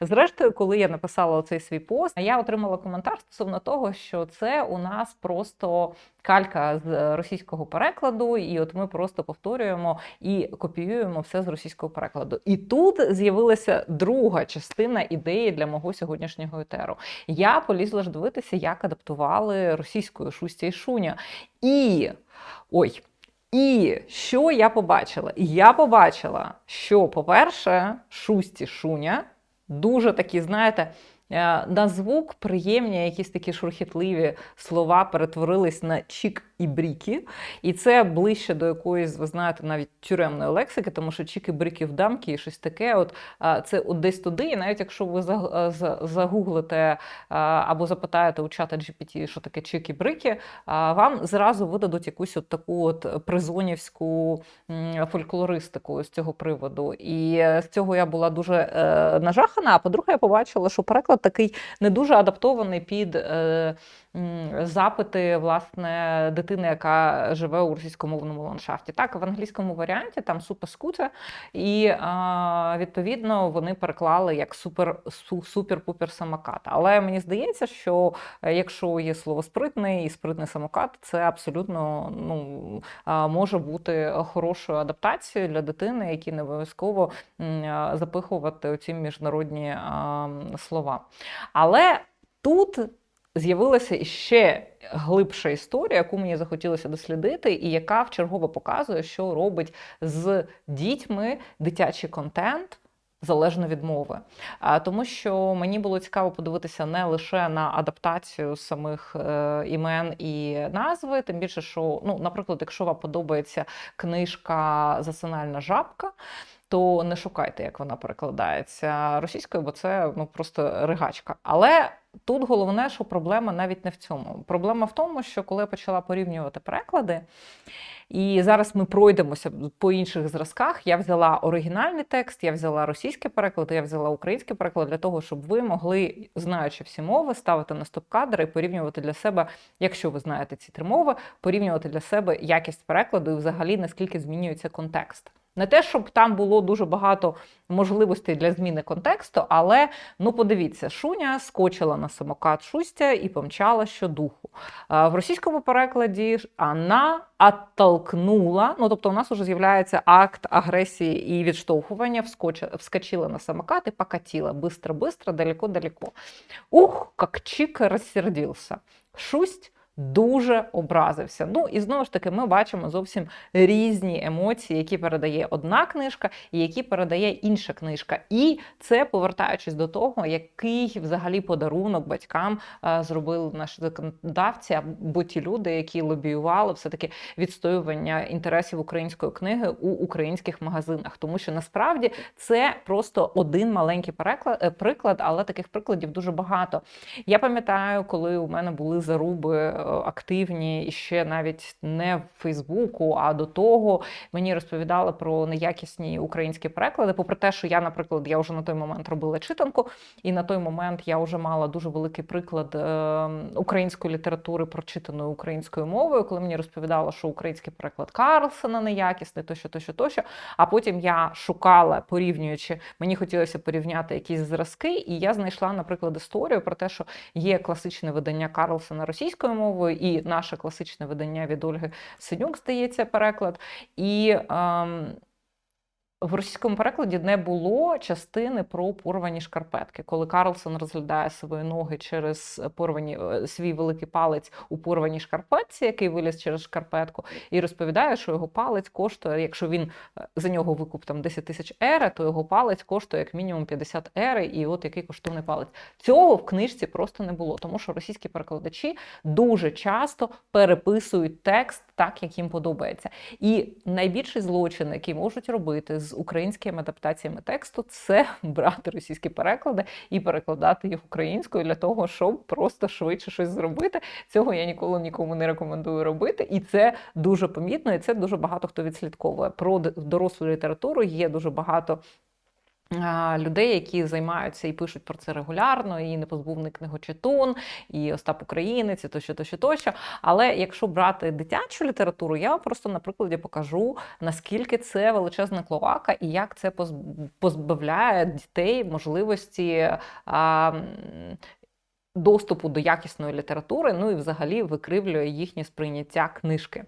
Зрештою, коли я написала цей свій пост, я отримала коментар стосовно того, що це у нас просто калька з російського перекладу, і от ми просто повторюємо і копіюємо все з російського перекладу. І тут з'явилася друга частина ідеї для мого сьогоднішнього етеру. Я полізла ж дивитися, як адаптували російською Шустя і Шуня. І ой. І що я побачила? Я побачила, що, по-перше, Шусті Шуня дуже такі, знаєте, е, на звук приємні, якісь такі шурхітливі слова перетворились на чік і бріки. І це ближче до якоїсь, ви знаєте, навіть тюремної лексики, тому що чіки, бріки в дамки і щось таке. От це от десь туди. І навіть якщо ви за- загуглите або запитаєте у чата GPT, що таке чіки брики, а, вам зразу видадуть якусь от таку от призонівську фольклористику з цього приводу. І е, з цього я була дуже е, нажахана. А по-друге, я побачила, що переклад такий не дуже адаптований під. Запити власне дитини, яка живе у російськомовному ландшафті. Так, в англійському варіанті там супер скутер, і відповідно вони переклали як супер-супер-пупер самокат. Але мені здається, що е, якщо є слово спритний і спритний самокат, це абсолютно ну може бути хорошою адаптацією для дитини, які не обов'язково запихувати оці міжнародні слова. Але тут з'явилася іще глибша історія, яку мені захотілося дослідити, і яка вчергово показує, що робить з дітьми дитячий контент. Залежно від мови, тому, що мені було цікаво подивитися не лише на адаптацію самих е, імен і назви, тим більше, що ну, наприклад, якщо вам подобається книжка Засинальна жабка, то не шукайте, як вона перекладається російською, бо це ну просто ригачка. Але тут головне, що проблема навіть не в цьому. Проблема в тому, що коли я почала порівнювати переклади, і зараз ми пройдемося по інших зразках. Я взяла оригінальний текст, я взяла російський переклад, я взяла український переклад для того, щоб ви могли, знаючи всі мови, ставити на стоп-кадри і порівнювати для себе, якщо ви знаєте ці три мови, порівнювати для себе якість перекладу і взагалі наскільки змінюється контекст. Не те, щоб там було дуже багато можливостей для зміни контексту, але ну подивіться, Шуня скочила на самокат Шустя і помчала щодуху. В російському перекладі вона оттолкнула, ну тобто у нас вже з'являється акт агресії і відштовхування, вскочила, на самокат і покатила быстро-быстро, далеко-далеко. Ух, як чик розсердився. Шусть дуже образився. Ну і знову ж таки, ми бачимо зовсім різні емоції, які передає одна книжка і які передає інша книжка. І це повертаючись до того, який взагалі подарунок батькам е, зробили наші законодавці або ті люди, які лобіювали все таки відстоювання інтересів української книги у українських магазинах, тому що насправді це просто один маленький переклад, е, приклад, але таких прикладів дуже багато. Я пам'ятаю, коли у мене були заруби е, активні і ще навіть не в Фейсбуку, а до того мені розповідали про неякісні українські переклади. Попри те, що я, наприклад, я вже на той момент робила читанку, і на той момент я вже мала дуже великий приклад е, української літератури, прочитаної українською мовою, коли мені розповідали, що український переклад Карлсона неякісний, тощо, тощо, тощо. А потім я шукала, порівнюючи, мені хотілося порівняти якісь зразки, і я знайшла, наприклад, історію про те, що є класичне видання Карлсона російською мовою, і наше класичне видання від Ольги Синюк, здається, переклад. І ем, в російському перекладі не було частини про порвані шкарпетки, коли Карлсон розглядає свої ноги через порвані е, свій великий палець у порваній шкарпетці, який виліз через шкарпетку, і розповідає, що його палець коштує, якщо він е, за нього викуп там 10 тисяч ери, то його палець коштує як мінімум 50 ери, і от який коштовний палець. Цього в книжці просто не було, тому що російські перекладачі дуже часто переписують текст так, як їм подобається. І найбільший злочин, який можуть робити з українськими адаптаціями тексту, це брати російські переклади і перекладати їх українською для того, щоб просто швидше щось зробити. Цього я ніколи нікому не рекомендую робити, і це дуже помітно, і це дуже багато хто відслідковує. Про дорослу літературу є дуже багато Людей, які займаються і пишуть про це регулярно, і непозбувний книгочитун, і Остап Українець, і тощо, тощо, тощо. Але якщо брати дитячу літературу, я просто на прикладі покажу, наскільки це величезна клоака і як це поз- позбавляє дітей можливості а, доступу до якісної літератури, ну і взагалі викривлює їхнє сприйняття книжки.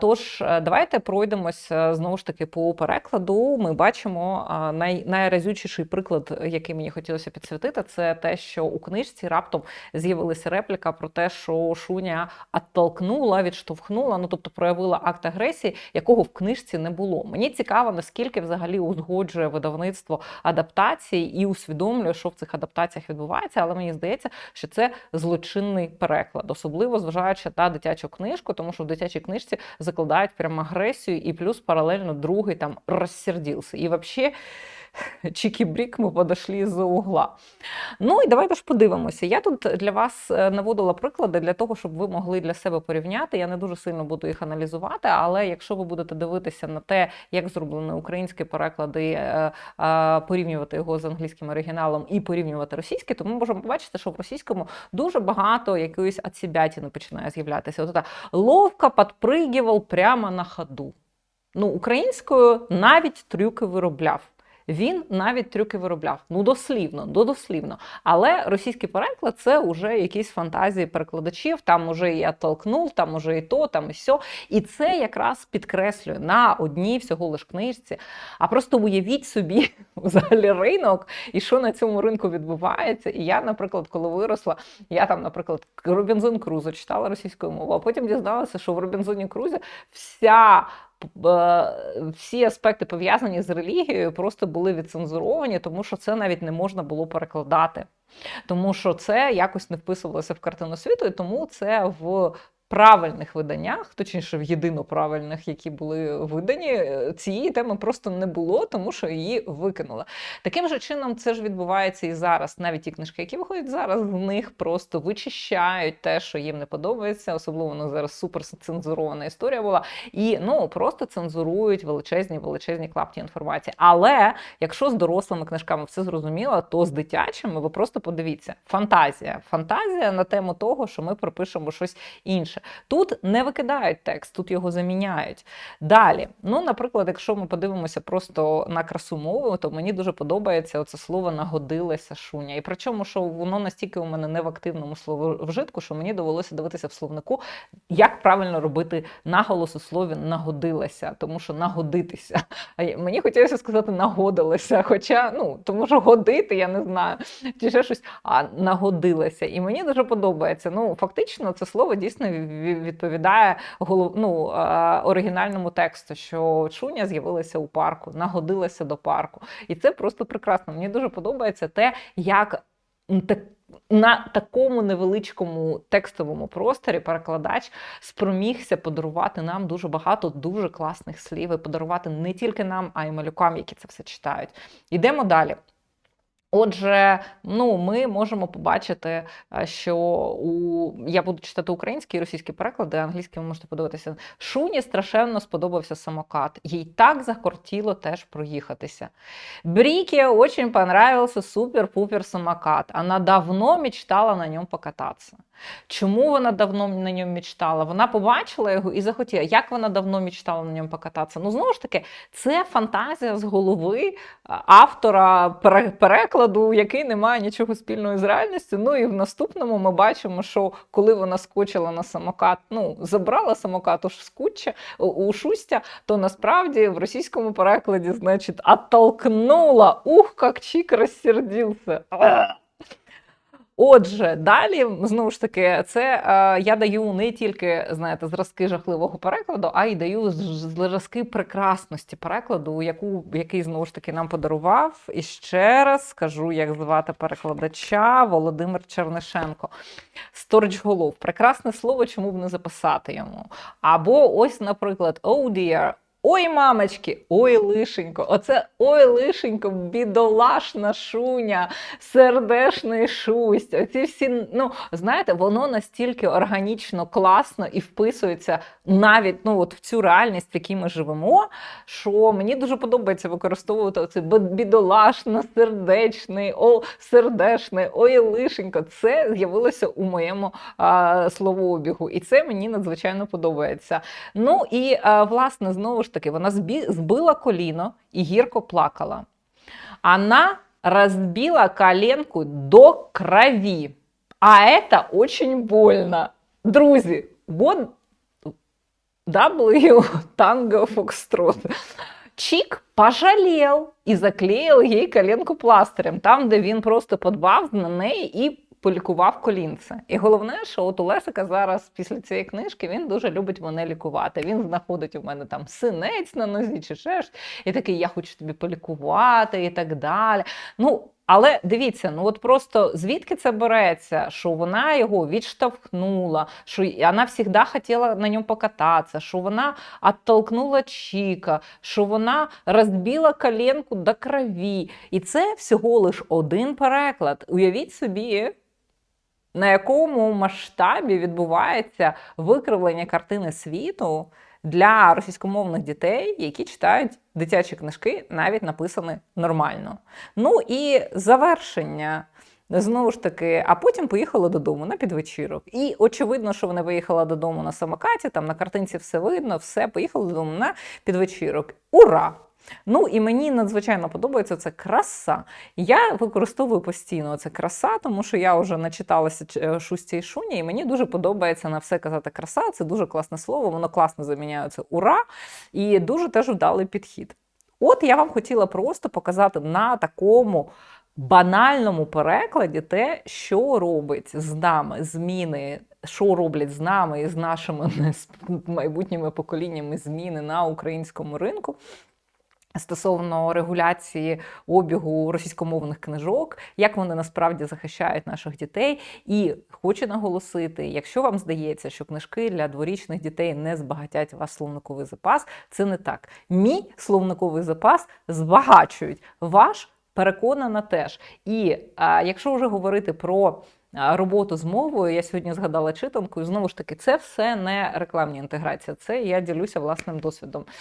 Тож, е, давайте пройдемось е, знову ж таки по перекладу. Ми бачимо а, най, найразючіший приклад, який мені хотілося підсвітити, це те, що у книжці раптом з'явилася репліка про те, що Шуня оттолкнула, відштовхнула, ну тобто проявила акт агресії, якого в книжці не було. Мені цікаво, наскільки взагалі узгоджує видавництво адаптації і усвідомлює, що в цих адаптаціях відбувається, але мені здається, що це злочинний переклад, особливо зважаючи на дитячу книжку, тому що в дитячій книжці закладають прямо агресію, і плюс паралельно другий там розсердився. І взагалі. Чікі-брік ми подошли з угла. Ну і давайте ж подивимося. Я тут для вас е, наводила приклади для того, щоб ви могли для себе порівняти. Я не дуже сильно буду їх аналізувати, але якщо ви будете дивитися на те, як зроблені українські переклади, е, е, порівнювати його з англійським оригіналом і порівнювати російське, то ми можемо побачити, що в російському дуже багато якоїсь отсібятіни починає з'являтися. От та ловко підпригував прямо на ходу. Ну, українською навіть трюки виробляв. Він навіть трюки виробляв. Ну, дослівно, до дослівно. Але російський переклад це вже якісь фантазії перекладачів. Там уже і оттолкнув, там уже і то, там і сьо. І це якраз підкреслює на одній всього лиш книжці. А просто уявіть собі взагалі ринок і що на цьому ринку відбувається. І я, наприклад, коли виросла, я там, наприклад, Робінзон Крузо читала російською мовою, а потім дізналася, що в Робінзоні Крузі вся всі аспекти пов'язані з релігією просто були відцензуровані, тому що це навіть не можна було перекладати. Тому що це якось не вписувалося в картину світу, і тому це в правильних виданнях, точніше в єдино правильних, які були видані, е, цієї теми просто не було, тому що її викинули. Таким же чином, це ж відбувається і зараз. Навіть ті книжки, які виходять зараз, з них просто вичищають те, що їм не подобається. Особливо ну, зараз супер цензурована історія була. І ну просто цензурують величезні, величезні клапті інформації. Але якщо з дорослими книжками все зрозуміло, то з дитячими ви просто подивіться: фантазія. Фантазія на тему того, що ми пропишемо щось інше інше. Тут не викидають текст, тут його заміняють. Далі, ну, наприклад, якщо ми подивимося просто на красу мови, то мені дуже подобається оце слово нагодилася шуня. І причому, що воно настільки у мене не в активному слововжитку, що мені довелося дивитися в словнику, як правильно робити наголос у слові нагодилася, тому що нагодитися. Мені хотілося сказати нагодилася, хоча ну тому що годити, я не знаю, чи ще щось, а нагодилася. І мені дуже подобається. Ну, фактично, це слово дійсно відповідає голов... ну, оригінальному тексту, що Чуня з'явилася у парку, нагодилася до парку. І це просто прекрасно. Мені дуже подобається те, як на такому невеличкому текстовому просторі перекладач спромігся подарувати нам дуже багато дуже класних слів і подарувати не тільки нам, а й малюкам, які це все читають. Йдемо далі. Отже, ну ми можемо побачити, що у я буду читати українські і російські переклади, англійські ви можете подивитися. Шуні страшенно сподобався самокат. Їй так захотіло теж проїхатися. Бріке очень понравился супер-пупер самокат. Вона давно мечтала на ньому покататися. Чому вона давно на ньому мечтала? Вона побачила його і захотіла. Як вона давно мечтала на ньому покататися? Ну, знову ж таки, це фантазія з голови автора перекладу, який не має нічого спільного з реальністю. Ну і в наступному ми бачимо, що коли вона скочила на самокат, ну, забрала самокат у скутча, у шустя, то насправді в російському перекладі, значить, оттолкнула. Ух, як чик розсердився. Отже, далі знову ж таки, це е, я даю не тільки знаєте, зразки жахливого перекладу, а й даю зразки прекрасності перекладу, яку який знову ж таки нам подарував. І ще раз скажу, як звати перекладача Володимир Чернишенко. Сторч голов. Прекрасне слово, чому б не записати йому. Або ось, наприклад, oh dear, Ой, мамочки, ой, лишенько, оце ой, лишенько, бідолашна шуня, сердешний шусть. Оці всі, ну знаєте, воно настільки органічно, класно і вписується навіть ну, от в цю реальність, в якій ми живемо. Що мені дуже подобається використовувати оцей бідолашно, сердечний, о, сердешний, ой, лишенько. Це з'явилося у моєму а, словообігу, і це мені надзвичайно подобається. Ну і а, власне знову ж таки, вона збі... збила коліно і гірко плакала. Она разбила коленку до крови. А это очень больно. Друзі, вот W Tango Foxtrot. Чик пожалел і заклеїв їй коленку пластирем, там, де він просто подбав на неї і полікував колінце. І головне, що от у Лесика зараз після цієї книжки він дуже любить мене лікувати. Він знаходить у мене там синець на нозі чи ще ж, і такий, я хочу тобі полікувати і так далі. Ну, але дивіться, ну от просто звідки це береться, що вона його відштовхнула, що вона завжди хотіла на ньому покататися, що вона оттолкнула Чіка, що вона розбила коленку до крові. І це всього лиш один переклад. Уявіть собі. На якому масштабі відбувається викривлення картини світу для російськомовних дітей, які читають дитячі книжки, навіть написані нормально. Ну і завершення. Знову ж таки, а потім поїхала додому на підвечірок. І очевидно, що вона виїхала додому на самокаті, там на картинці все видно, все, поїхала додому на підвечірок. Ура! Ну і мені надзвичайно подобається це краса. Я використовую постійно це краса, тому що я вже начиталася е, шусті і шуні, і мені дуже подобається на все казати краса. Це дуже класне слово, воно класно заміняє це ура, і дуже теж вдалий підхід. От я вам хотіла просто показати на такому. Банальному перекладі те, що робить з нами зміни, що роблять з нами і з нашими майбутніми поколіннями зміни на українському ринку. Стосовно регуляції обігу російськомовних книжок, як вони насправді захищають наших дітей, і хочу наголосити: якщо вам здається, що книжки для дворічних дітей не збагатять ваш словниковий запас, це не так. Мій словниковий запас збагачують ваш. Переконана теж. І а, якщо вже говорити про роботу з мовою, я сьогодні згадала читанку, і знову ж таки, це все не рекламні інтеграція, це я ділюся власним досвідом.